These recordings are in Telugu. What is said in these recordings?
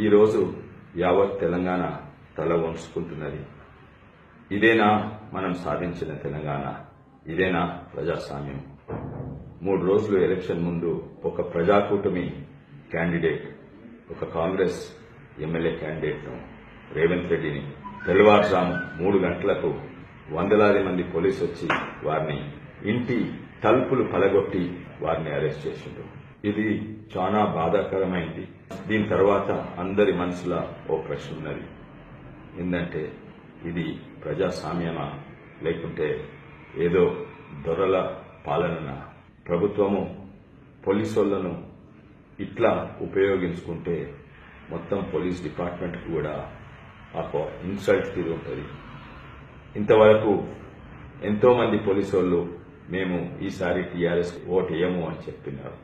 ఈరోజు యావత్ తెలంగాణ తల వంచుకుంటున్నది. ఇదేనా మనం సాధించిన తెలంగాణ? ఇదేనా ప్రజాస్వామ్యం? మూడు రోజులు ఎలక్షన్ ముందు ఒక ప్రజాకూటమి క్యాండిడేట్ ఒక కాంగ్రెస్ ఎమ్మెల్యే క్యాండిడేట్ను రేవంత్ రెడ్డిని తెల్లవారుజాము మూడు గంటలకు వందలాది మంది పోలీసు వచ్చి వారిని ఇంటి తలుపులు పలగొట్టి వారిని అరెస్ట్ చేసిండు ఇది చాలా బాధాకరమైంది. దీని తర్వాత అందరి మనసులో ఓ ప్రశ్న ఉన్నది. ఏంటంటే ఇది ప్రజాస్వామ్యమా? లేకుంటే ఏదో దొరల పాలన ప్రభుత్వము పోలీసులను ఇట్లా ఉపయోగించుకుంటే మొత్తం పోలీస్ డిపార్ట్మెంట్ కూడా ఒక ఇన్సల్ట్ తీరు ఉంటుంది. ఇంతవరకు ఎంతోమంది పోలీసు వాళ్ళు మేము ఈసారి టీఆర్ఎస్ ఓటేయము అని చెప్పినారు.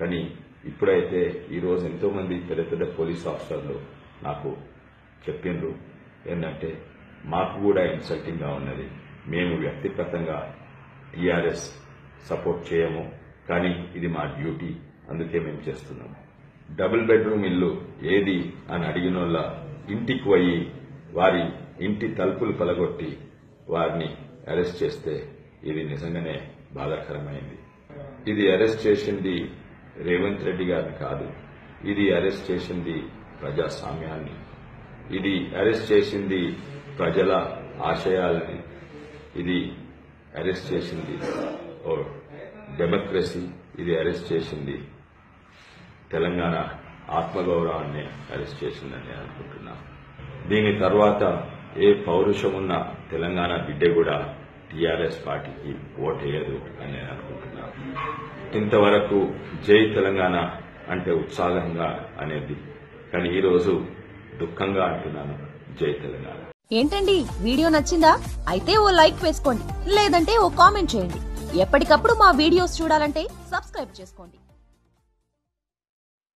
కానీ ఇప్పుడైతే ఈరోజు ఎంతోమంది ఎంతో మంది పెద్ద పెద్ద పోలీస్ ఆఫీసర్లు నాకు చెప్పిండ్రు. ఏంటంటే మాకు కూడా ఇన్సల్టింగ్గా ఉన్నది. మేము వ్యక్తిగతంగా టీఆర్ఎస్ సపోర్ట్ చేయము. కానీ ఇది మా డ్యూటీ. అందుకే మేము చేస్తున్నాము. డబుల్ బెడ్రూమ్ ఇల్లు ఏది అని అడిగిన ఇంటికి పోయి వారి ఇంటి తలుపులు పలగొట్టి వారిని అరెస్ట్ చేస్తే ఇది నిజంగానే బాధాకరమైంది. ఇది అరెస్ట్ చేసింది రేవంత్ రెడ్డి గారిని కాదు ఇది అరెస్ట్ చేసింది ప్రజాస్వామ్యాన్ని. ఇది అరెస్ట్ చేసింది ప్రజల ఆశయాలని. ఇది అరెస్ట్ చేసింది ఓ డెమోక్రసీ. ఇది అరెస్ట్ చేసింది తెలంగాణ ఆత్మగౌరవాన్ని అరెస్ట్ చేసిందని నేను అనుకుంటున్నాను. దీని తర్వాత ఏ పౌరుషం ఉన్న తెలంగాణ బిడ్డ కూడా టీఆర్ఎస్ పార్టీకి ఓటేయదు అని నేను అనుకుంటున్నాను. ఇంతవరకు జై తెలంగాణ అంటే ఉత్సాహంగా అనేది కానీ ఈరోజు దుఃఖంగా అంటున్నాను జై తెలంగాణ. ఏంటండి? వీడియో నచ్చిందా? అయితే ఓ లైక్ వేసుకోండి లేదంటే ఓ కామెంట్ చేయండి. ఎప్పటికప్పుడు మా వీడియోస్ చూడాలంటే సబ్స్క్రైబ్ చేసుకోండి.